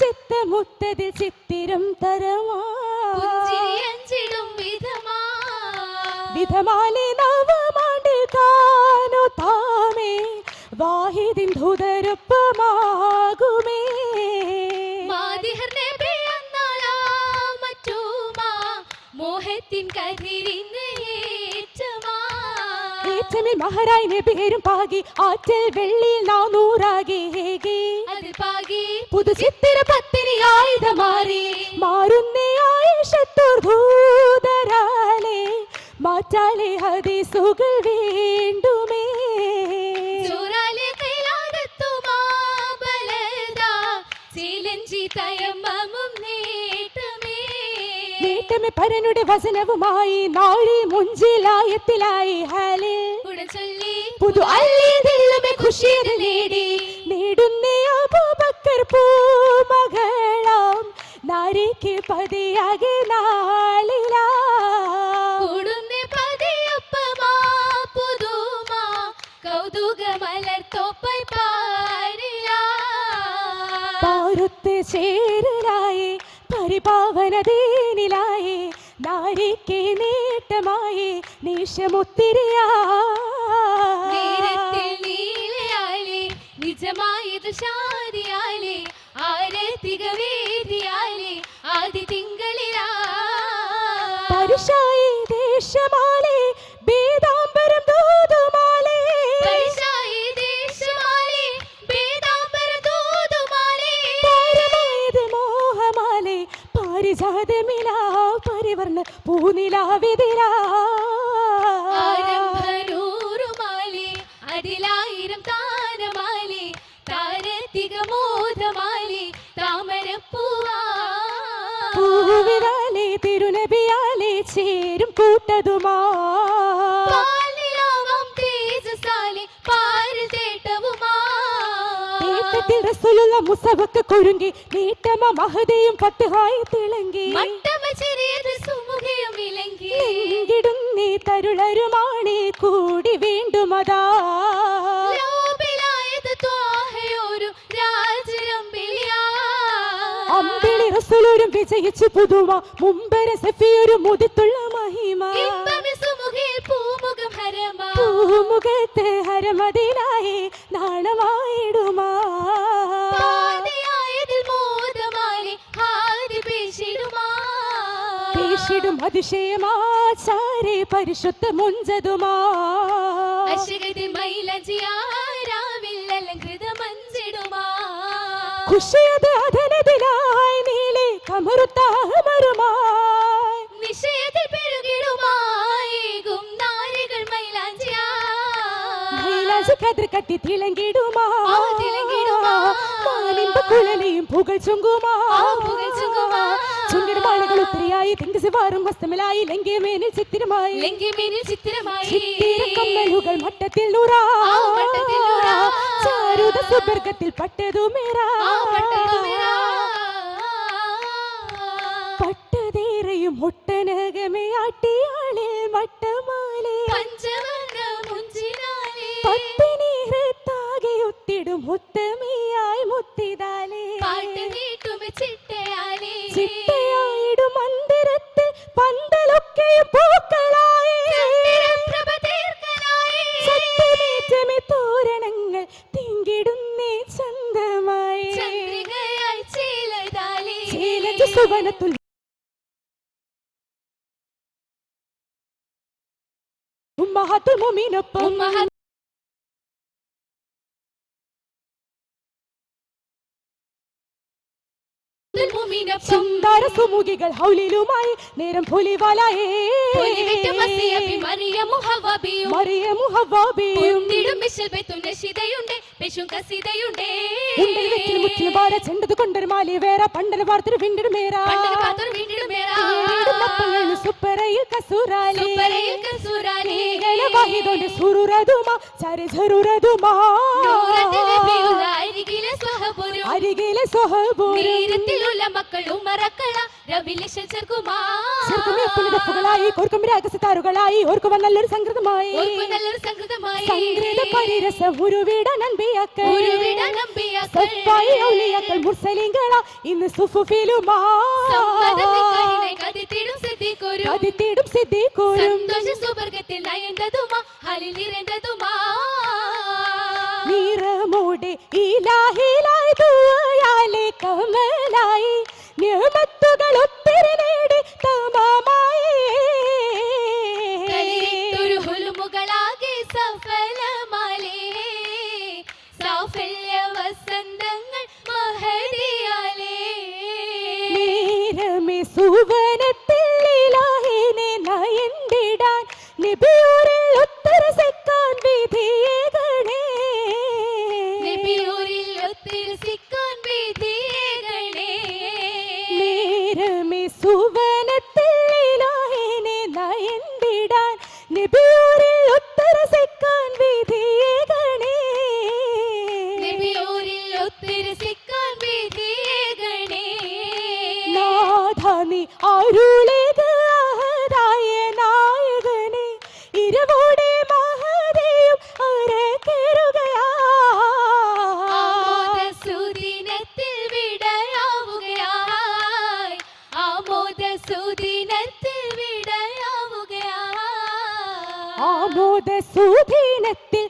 ചിത്തമുത്തതിൽ ചിത്തിരം തരമാ. പുഞ്ചിരി അഞ്ചിടും വിധമാ. വിധമാലെ നവമാണ്ട് താനോ താമേ. വാഹിദിൻ അന്നാളാം മറ്റുമാ. മോഹത്തിൻ കരി ഏറ്റമിൽ മഹാരായി പേരും പാകി ആറ്റൽ വെള്ളിയിൽ നാനൂറാകെ ഹേകി അത് പാകി. പത്തിനി ചിത്തിര പത്തിരി ആയുധമാറി മാറുന്നേ ആയിഷത്തോർ ഭൂതരാലെ. മാറ്റാലെ ഹദീസുകൾ വേണ്ടുമേ. പരനുടെ വചനവുമായി നാളി മുഞ്ചിലായത്തിലായി ഹാലിൽ ഉടൻ ചൊല്ലി പുതു അല്ലേതില്ലുമേ ഖുഷിയത് നേടി. നേടുന്നേ അബൂബക്കർ പൂമകളാം. നാരിക്ക് പതിയാകെ നാളിലാ. കൂടുന്നേ പതിയൊപ്പമാ പുതുമാ. കൗതുക മലർത്തോപ്പൈ പാരിലാ പാരുത്ത് ചേരലായി പരിപാവനതേനിലായി. നാരിക്ക് നേട്ടമായി നേരത്തിൽ നീലയാലേ നിജമായത് ശാരിയാലേ ആരതിക വേദിയാലേ പൂനിലാവിതിലാ ആരംഭനൂറുമാലേ അതിലായിരം താരമാലേ താരത്തിക മോദമാലേ താമരപ്പൂവാ. പൂവിതാലേ തിരുനബിയാലേ ചേരും കൂട്ടതുമാ. റസൂലുള്ള മുസവക്ക് കൊരുങ്ങി നീട്ടമ മഹദയും പത്തുഹായി തിളങ്ങി ും. നീ തരുളരുമാണി കൂടി വീണ്ടുമതാ അമ്പിളി റസൂലൂരും വിജയിച്ചു പുതുവ മുമ്പര സഫിയൊരു മുതിത്തുള്ള മഹിമ. പൂമുഖത്തെ ഹരമതിലായി നാണമായിടുമാ അതിശയമാചാരെ പരിശുദ്ധ മുഞ്ചതുമാ. അശകതി മൈലജിയാരാവിൽ അലങ്കൃത മഞ്ചിടുമാ കുഷിയത് അധനതിലായി നീലേ പെരുകിടുമായി. മൈലാഞ്ചിയാ. കതിർ കട്ടി തിളങ്ങിടുമാ. തിളങ്ങിടുമാ. കുഴലിയും ആ, പുകൾ ചുങ്കുമാ. ചുണ്ടിടും ആളുകൾ ഒത്തിരിയായി തിങ്കുസിവാറും വസ്തമിലായി ലങ്കിയ മേനിൽ ചിത്തിരമായി ലങ്കി മീനിൽ ചിത്രമായി ചിത്തിരക്കമ്മലുകൾ മട്ടത്തിൽ നൂറാ. ചാരുത സുബർഗത്തിൽ പട്ടതുമേറാ മേരാ. പട്ടതേറയും ഒട്ടനകമേ ആട്ടിയാളിൽ മട്ടമാലേ. പട്ടിനീറത്താകെ ഒത്തിടും മുത്തമിയായി മുത്തിതാലേ പാട്ട് ചിട്ടയാലേ. ചിട്ടയായിടും മന്ദിരത്തിൽ പന്തലൊക്കെയും പൂക്കളായി. സത്യമേറ്റമേ തോരണങ്ങൾ തിങ്കിടുന്നേ ചന്തമായി. സുവനത്തുൽ ഉമ്മഹത്തുൽ മുഅ്മിനൊപ്പം സുന്ദര സുമുഖികൾ ഹൗലിലുമായി നേരം പുലിവാലായേ. ചെണ്ടത് കൊണ്ടൊരു മാലി വേറെ പണ്ടൽ വാർത്തൊരു വിണ്ടിടും മേരാ. സുപ്പറയിൽ കസൂറാലി സുപ്പരയിൽ കസൂരാലി. വാഹിദോന്റെ സുറുരതുമാ ചരി ചരുരതുമാ സ്വഹബൂരും നേരത്തിലുള്ള മക്കൾ ഉമറക്കള രവിലിശ ചെറുകുമാ ചെറുക്കുമേ പുളിതപ്പുകളായി കോർക്കും നല്ലൊരു സംഗൃതമായി നല്ലൊരു സംഗൃതമായി സംഗീത പരിരസ ഉരുവിട നൻപിയാക്കൾ ഉരുവിട നമ്പിയാക്കൾ. സഫായി ഔലിയാക്കൾ മുർസലിങ്ങള ഇന്ന് സുഫുഫിലുമാ. കതിത്തിടും സിദ്ധിക്കൊരു. കതിത്തിടും സിദ്ധിക്കൂരും. സന്തോഷ സുവർഗത്തിൽ നയന്തതുമാ ഹലിൽ sube നീ അരുളേക അഹദായ നായകനെ ഇരവോടെ മഹതയും സുദിനത്തിൽ വിടയാവുകയായി. ആമോദ സുദിനത്തിൽ വിടയാവുകയായി. ആമോദ സുദിനത്തിൽ